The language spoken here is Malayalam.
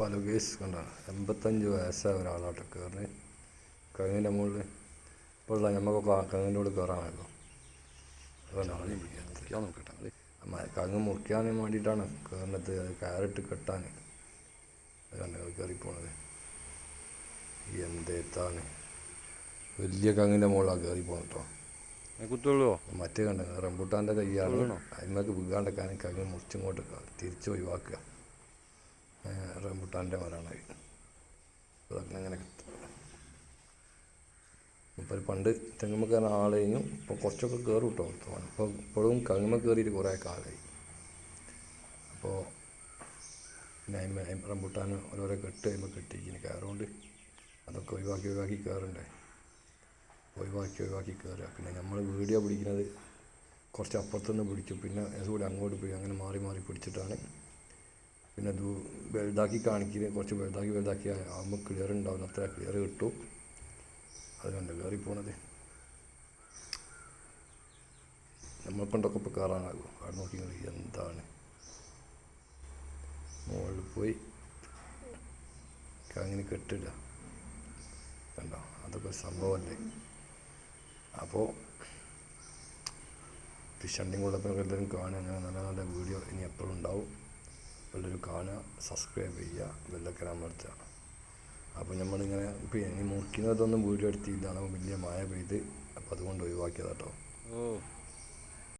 പല കേസ് കണ്ട എൺപത്തഞ്ച് വയസ്സായ ഒരാളാട്ടോ കയറി കങ്ങിന്റെ മുകളിൽ ഇപ്പോൾ ഉള്ള നമുക്കൊക്കെ കങ്ങിന്റെ ഉള്ളിൽ കയറാമല്ലോ അതുകൊണ്ടാണ് മുറിക്കാൻ നോക്കട്ടെ കങ്ങ് മുറിക്കാൻ വേണ്ടിയിട്ടാണ് കയറുന്നത് അത് കയറിട്ട് കെട്ടാൻ കണ്ണുകൾ കണ്ട? കയറിപ്പോണത് എന്തേത്താണ് വലിയ കങ്ങിന്റെ മുകളിലാണ് കയറി പോണട്ടോ കേട്ടോ കുത്തുള്ളൂ. മറ്റേ കണ്ട? റംബൂട്ടാന്റെ തയ്യാണ് കൊള്ളണോ? അതിന്മേക്ക് വീകാണ്ടക്കാൻ കങ്ങ് മുറിച്ചിങ്ങോട്ട് തിരിച്ച് ഒഴിവാക്കുക. റംബൂട്ടാന്റെ മരമാണ് അത് അതൊക്കെ അങ്ങനെ ഇപ്പോൾ പണ്ട് തെങ്ങുമ്മ കയറുന്ന ആളെയും ഇപ്പോൾ കുറച്ചൊക്കെ കയറും കേട്ടോ ഇപ്പോൾ ഇപ്പോഴും കങ്ങുമ്മ കയറിയിട്ട് കുറേ കാലമായി അപ്പോൾ പിന്നെ റംബൂട്ടാൻ ഓരോരോ കെട്ട് കഴിയുമ്പോൾ കെട്ടിയിരിക്കുന്നു. കയറുകൊണ്ട് അതൊക്കെ ഒഴിവാക്കി ഒഴിവാക്കി കയറണ്ടേ? ഒഴിവാക്കി ഒഴിവാക്കി കയറുക. പിന്നെ നമ്മൾ വീഡിയോ പിടിക്കുന്നത് കുറച്ച് അപ്പുറത്തുനിന്ന് പിടിച്ചു. പിന്നെ അതുകൂടി അങ്ങോട്ട് പോയി. അങ്ങനെ മാറി മാറി പിടിച്ചിട്ടാണ് പിന്നെ അത് വലുതാക്കി കാണിക്കുന്നത് കുറച്ച് വലുതാക്കി വലുതാക്കി ആകുമ്പോൾ ക്ലിയർ ഉണ്ടാവില്ല അത്ര ക്ലിയർ കിട്ടും. അത് കണ്ട് കയറി പോണത്. നമ്മൾ കൊണ്ടൊക്കെ ഇപ്പോൾ കയറാനാകും അവിടെ നോക്കി എന്താണ്? മുകളിൽ പോയി അങ്ങനെ കെട്ടില്ല കണ്ടോ? അതൊക്കെ സംഭവമല്ലേ അപ്പോൾ ഫിഷ് ഹണ്ടിങ് ഉള്ളപ്പോൾ എല്ലാവരും കാണുക നല്ല നല്ല വീഡിയോ ഇനി എപ്പോഴും ഉണ്ടാവും. എല്ലാവരും കാണുക സബ്സ്ക്രൈബ് ചെയ്യുക ബെല്ലൊക്കെ അമർത്തുക. അപ്പോൾ നമ്മളിങ്ങനെ ഇപ്പോൾ ഇനി മുക്കിനകത്തൊന്നും വീഡിയോ എടുത്തില്ല. അപ്പോൾ വലിയ മഴ പെയ്ത് അപ്പോൾ അതുകൊണ്ട് ഒഴിവാക്കിയതാട്ടോ. ഓ.